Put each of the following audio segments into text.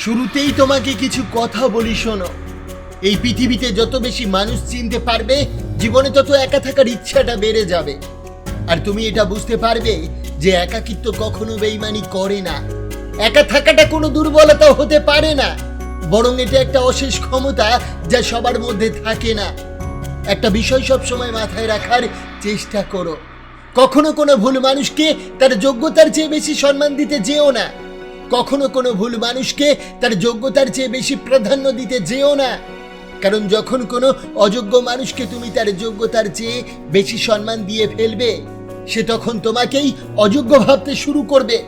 শুরুতেই তোমাকে কিছু কথা বলি, শোনো। এই পৃথিবীতে যত বেশি মানুষ চিনতে পারবে, জীবনে তত একা থাকার ইচ্ছাটা বেড়ে যাবে। আর তুমি এটা বুঝতে পারবে যে একাকিত্ব কখনো বেইমানি করে না। একা থাকাটা কোনো দুর্বলতা হতে পারে না। বরং এটা একটা অশেষ ক্ষমতা যা সবার মধ্যে থাকে না। একটা বিষয় সব সময় মাথায় রাখার চেষ্টা করো। কখনো কোনো ভুল মানুষকে তার যোগ্যতার চেয়ে বেশি সম্মান দিতে যেও না। কখনো কোনো ভুল মানুষকে তার যোগ্যতার চেয়ে বেশি প্রাধান্য দিতে যেও না। কারণ যখন কোনো অযোগ্য মানুষকে তুমি তার যোগ্যতার চেয়ে বেশি সম্মান দিয়ে ফেলবে, সে তখন তোমাকেই অযোগ্য ভাবতে শুরু করবে।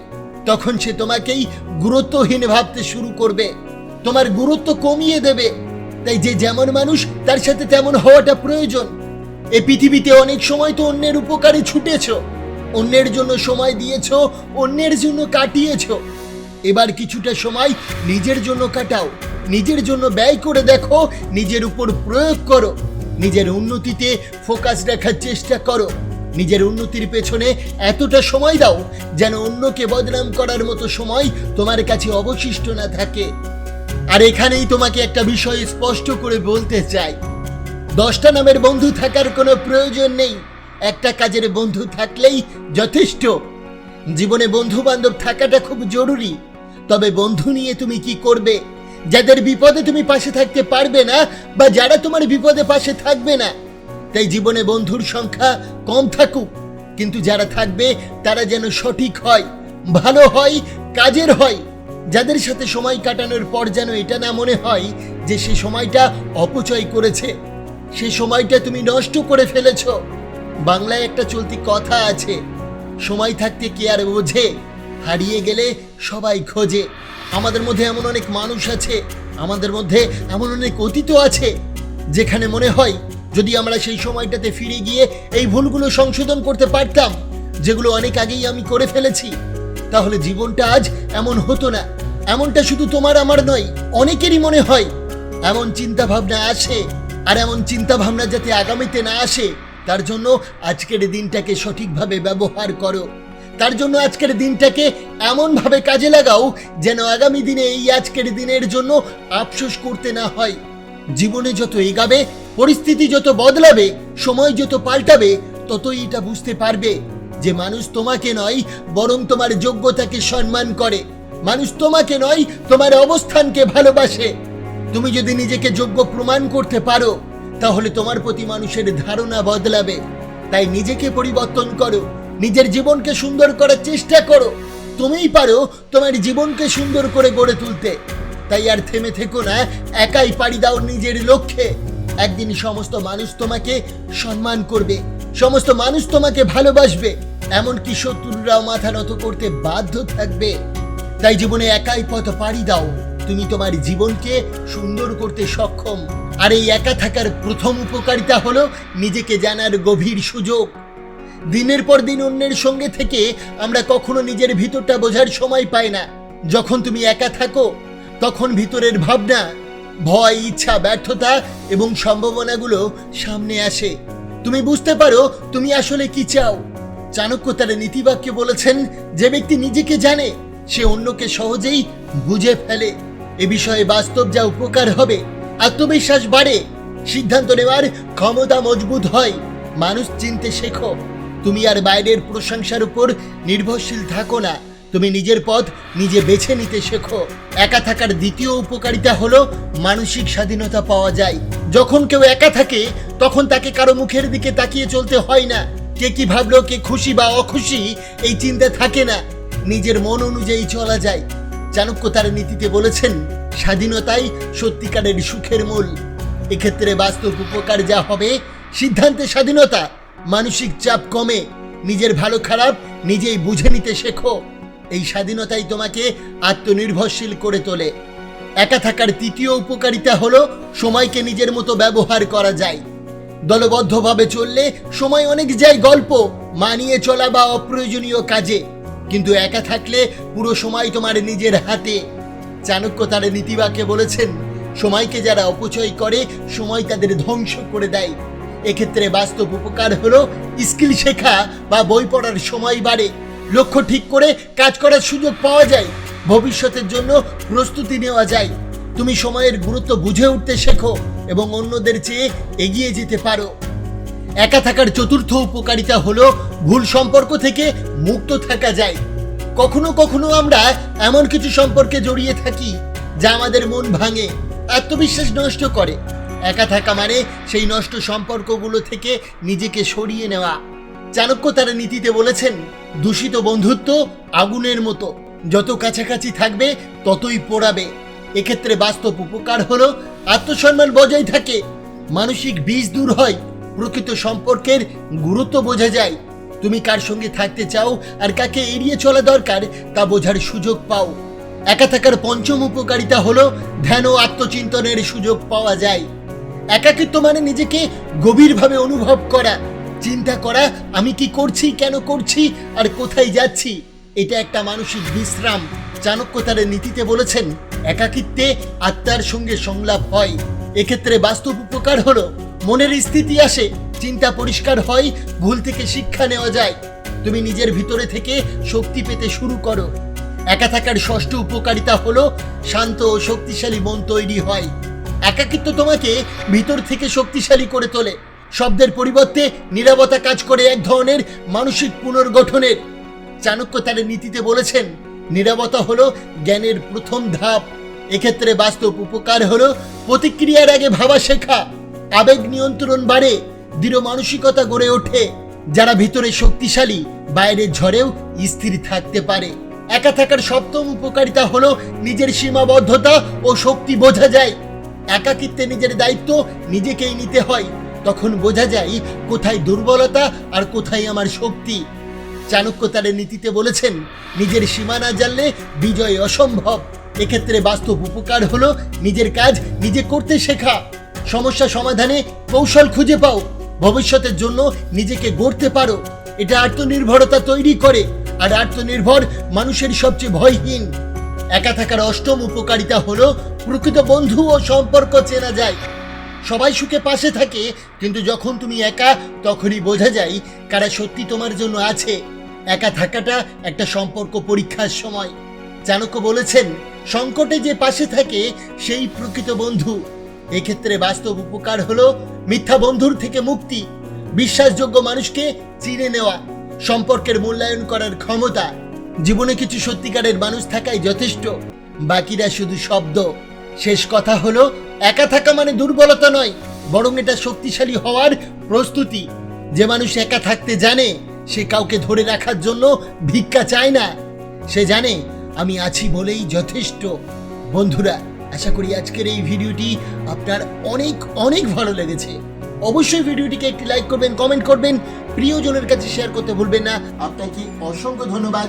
তখন সে তোমাকেই গুরুত্বহীন ভাবতে শুরু করবে। তোমার গুরুত্ব কমিয়ে দেবে। তাই যে যেমন মানুষ, তার সাথে তেমন হওয়াটা প্রয়োজন। এ পৃথিবীতে অনেক সময় তো অন্যের উপকারে ছুটেছ। অন্যের জন্য সময় দিয়েছ, অন্যের জন্য কাটিয়েছ। এবার কিছুটা সময় নিজের জন্য কাটাও। নিজের জন্য ব্যয় করে দেখো, নিজের উপর প্রয়োগ করো। নিজের উন্নতিতে ফোকাস রাখার চেষ্টা করো। নিজের উন্নতির পেছনে এতটা সময় দাও যেন অন্যকে বদনাম করার মতো সময় তোমার কাছে অবশিষ্ট না থাকে। আর এখানেই তোমাকে একটা বিষয় স্পষ্ট করে বলতে চাই। দশটা নামের বন্ধু থাকার কোনো প্রয়োজন নেই। একটা কাজের বন্ধু থাকলেই যথেষ্ট। জীবনে বন্ধু বান্ধব থাকাটা খুব জরুরি। তবে বন্ধু নিয়ে তুমি কি করবে? যাদের বিপদে তুমি পাশে থাকতে পারবে না, বা যারা তোমার বিপদে পাশে থাকবে না, তাই জীবনে বন্ধুর সংখ্যা কম থাকুক। কিন্তু যারা থাকবে, তারা যেন সঠিক হয়, ভালো হয়, কাজের হয়। যাদের সাথে সময় কাটানোর পর যেন এটা না মনে হয় যে সে সময়টা অপচয় করেছে, সে সময়টা তুমি নষ্ট করে ফেলেছ। বাংলায় একটা চলতি কথা আছে, সময় থাকতে কে আর বোঝে? হারিয়ে গেলে সবাই খোঁজে। আমাদের মধ্যে এমন অনেক মানুষ আছে, আমাদের মধ্যে এমন অনেক অতীত আছে, যেখানে মনে হয় যদি আমরা সেই সময়টাতে ফিরে গিয়ে এই ভুলগুলো সংশোধন করতে পারতাম, যেগুলো অনেক আগেই আমি করে ফেলেছি, তাহলে জীবনটা আজ এমন হতো না। এমনটা শুধু তোমার আমার নয়, অনেকেরই মনে হয় এমন চিন্তা ভাবনা আসে আর এমন চিন্তা ভাবনা যাতে আগামীতে না আসে, তার জন্য আজকের দিনটাকে সঠিকভাবে ব্যবহার করো। তার জন্য আজকের দিনটাকে এমনভাবে কাজে লাগাও যেন আগামী দিনে এই আজকের দিনের জন্য আফসোস করতে না হয়। জীবনে যত এগাবে, পরিস্থিতি যত বদলাবে, সময় যত পাল্টাবে, ততই এটা বুঝতে পারবে যে মানুষ তোমাকে নয়, বরং তোমার যোগ্যতাকে সম্মান করে। মানুষ তোমাকে নয়, তোমার অবস্থানকে ভালোবাসে। তুমি যদি নিজেকে যোগ্য প্রমাণ করতে পারো, তাহলে তোমার প্রতি মানুষের ধারণা বদলাবে। তাই নিজেকে পরিবর্তন করো। নিজের জীবনকে সুন্দর করার চেষ্টা করো। তুমিই পারো তোমার জীবনকে সুন্দর করে গড়ে তুলতে। তাই আর থেমে থেকো না, একাই পাড়ি দাও নিজের লক্ষ্যে। একদিন সমস্ত মানুষ তোমাকে সম্মান করবে, সমস্ত মানুষ তোমাকে ভালোবাসবে, এমনকি শত্রুরাও মাথা নত করতে বাধ্য থাকবে। তাই জীবনে একাই পথ পাড়ি দাও, তুমি তোমার জীবনকে সুন্দর করতে সক্ষম। আর এই একা থাকার প্রথম উপকারিতা হলো নিজেকে জানার গভীর সুযোগ। দিনের পর দিন অন্যের সঙ্গে থেকে আমরা কখনো নিজের ভিতরটা বোঝার সময় পাই না। যখন তুমি একা থাকো, তখন ভিতরের ভাবনা, ভয়, ইচ্ছা, ব্যর্থতা এবং সম্ভাবনাগুলো সামনে আসে। তুমি বুঝতে পারো তুমি আসলে কি চাও। চাণক্য তার নীতিবাক্যে বলেছেন, যে ব্যক্তি নিজেকে জানে, সে অন্যকে সহজেই বুঝে ফেলে। এ বিষয়ে বাস্তব যা উপকার হবে, আত্মবিশ্বাস বাড়ে, সিদ্ধান্ত নেওয়ার ক্ষমতা মজবুত হয়। মানুষ চিনতে শেখো। তুমি আর বাইরের প্রশংসার উপর নির্ভরশীল থাকো না। তুমি নিজের পথ নিজে বেছে নিতে শেখো। একা থাকার দ্বিতীয় উপকারিতা হলো মানসিক স্বাধীনতা পাওয়া যায়। যখন কেউ একা থাকে, তখন তাকে কারও মুখের দিকে তাকিয়ে চলতে হয় না। কে কি ভাবলো, কে খুশি বা অখুশি, এই চিন্তা থাকে না। নিজের মন অনুযায়ী চলা যায়। চাণক্য তার নীতিতে বলেছেন, স্বাধীনতাই সত্যিকারের সুখের মূল। এক্ষেত্রে বাস্তব উপকার যা হবে, সিদ্ধান্তে স্বাধীনতা। মানসিক চাপ কমে, নিজের ভালো খারাপ নিজেই বুঝে নিতে শেখো। এই স্বাধীনতাই তোমাকে আত্মনির্ভরশীল করে তোলে। একা থাকার তৃতীয় উপকারিতা হলো সময়কে নিজের মতো ব্যবহার করা যায়। দলবদ্ধভাবে চললে সময় অনেক যায় গল্প, মানিয়ে চলা বা অপ্রয়োজনীয় কাজে। কিন্তু একা থাকলে পুরো সময় তোমার নিজের হাতে। চাণক্য তার নীতিবাক্যে বলেছেন, সময়কে যারা অপচয় করে, সময় তাদের ধ্বংস করে দেয়। এক্ষেত্রে বাস্তব উপকার হলো স্কিল শেখা বা বই পড়ার সময় বাড়ে। লক্ষ্য ঠিক করে কাজ করার সুযোগ পাওয়া যায়, ভবিষ্যতের জন্য প্রস্তুতি নেওয়া যায়। তুমি সময়ের গুরুত্ব বুঝে উঠতে শেখো এবং অন্যদের চেয়ে এগিয়ে যেতে পারো। একা থাকার চতুর্থ উপকারিতা হলো ভুল সম্পর্ক থেকে মুক্ত থাকা যায়। কখনো কখনো আমরা এমন কিছু সম্পর্কে জড়িয়ে থাকি যা আমাদের মন ভাঙে, আত্মবিশ্বাস নষ্ট করে। একা থাকা মানে সেই নষ্ট সম্পর্কগুলো থেকে নিজেকে সরিয়ে নেওয়া। চাণক্য তার নীতিতে বলেছেন, দূষিত বন্ধুত্ব আগুনের মতো। যত কাছাকাছি থাকবে, ততই পোড়াবে। এক্ষেত্রে বাস্তব উপকার হলো, আত্মসম্মান বজায় থাকে। মানসিক বীজ দূর হয়, প্রকৃত সম্পর্কের গুরুত্ব বোঝা যায়। তুমি কার সঙ্গে থাকতে চাও আর কাকে এড়িয়ে চলা দরকার, তা বোঝার সুযোগ পাও। একা থাকার পঞ্চম উপকারিতা হলো, ধ্যান ও আত্মচিন্তনের সুযোগ পাওয়া যায়। একাকিত্ব মানে নিজেকে গভীরভাবে অনুভব করা। চিন্তা করা, আমি কি করছি, কেন করছি, আর কোথায় যাচ্ছি, এটা একটা মানসিক বিশ্রাম। চাণক্য তার নীতিতে বলেছেন, একাকিত্বে আত্মার সঙ্গে সংলাপ হয়। এক্ষেত্রে বাস্তব উপকার হলো, মনের স্থিতি আসে, চিন্তা পরিষ্কার হয়, ভুল থেকে শিক্ষা নেওয়া যায়। তুমি নিজের ভিতরে থেকে শক্তি পেতে শুরু করো। একা থাকার ষষ্ঠ উপকারিতা হলো, শান্ত ও শক্তিশালী মন তৈরি হয়। একাকিত্ব তোমাকে ভিতর থেকে শক্তিশালী করে তোলে। শব্দের পরিবর্তে নিরাপত্তা কাজ করে এক ধরনের মানসিক পুনর্গঠনের। চাণক্য তার নীতিতে বলেছেন নিরাপত্তা হলো জ্ঞানের প্রথম ধাপ। এক্ষেত্রে বাস্তব উপকার হলো প্রতিক্রিয়ার আগে ভাবা শেখা। আবেগ নিয়ন্ত্রণ বাড়ে, দৃঢ় মানসিকতা গড়ে ওঠে। যারা ভিতরে শক্তিশালী বাইরের ঝড়েও স্থির থাকতে পারে। একা থাকার সপ্তম উপকারিতা হলো নিজের সীমাবদ্ধতা ও শক্তি বোঝা যায়। একাকিত্বে নিজের দায়িত্ব নিজেকেই নিতে হয়। তখন বোঝা যায় কোথায় দুর্বলতা আর কোথায় আমার শক্তি। চাণক্য তার নীতিতে বলেছেন, নিজের সীমানা জানলে বিজয় অসম্ভব। এক্ষেত্রে বাস্তব উপকার হলো নিজের কাজ নিজে করতে শেখা। সমস্যা সমাধানে কৌশল খুঁজে পাও। ভবিষ্যতের জন্য নিজেকে গড়তে পারো। এটা আত্মনির্ভরতা তৈরি করে। আর আত্মনির্ভর মানুষের সবচেয়ে ভয়হীন। একা থাকার অষ্টম উপকারিতা হলো প্রকৃত বন্ধু ও সম্পর্ক চেনা যায়। সবাই সুখে পাশে থাকে, কিন্তু যখন তুমি একা, তখনই বোঝা যায় কারা সত্যি তোমার জন্য আছে। একা থাকাটা একটা সম্পর্ক পরীক্ষার সময়। চাণক্য বলেছেন, সংকটে যে পাশে থাকে, সেই প্রকৃত বন্ধু। এক্ষেত্রে বাস্তব উপকার হলো মিথ্যা বন্ধুর থেকে মুক্তি, বিশ্বাসযোগ্য মানুষকে চিনে নেওয়া, সম্পর্কের মূল্যায়ন করার ক্ষমতা। জীবনে কিছু সত্যিকারের মানুষ থাকাই যথেষ্ট। বাকিরা শুধু শব্দ। শেষ কথা হলো, একা থাকা মানে দুর্বলতা নয়, বরং এটা শক্তিশালী হওয়ার প্রস্তুতি। যে মানুষ একা থাকতে জানে, সে কাউকে ধরে রাখার জন্য ভিক্ষা চায় না। সে জানে, আমি আছি বলেই যথেষ্ট। বন্ধুরা, আশা করি আজকের এই ভিডিওটি আপনার অনেক অনেক ভালো লেগেছে। অবশ্যই ভিডিওটিকে একটি লাইক করবেন, কমেন্ট করবেন, প্রিয়জনের কাছে শেয়ার করতে ভুলবেন না। আপনাকে অসংখ্য ধন্যবাদ।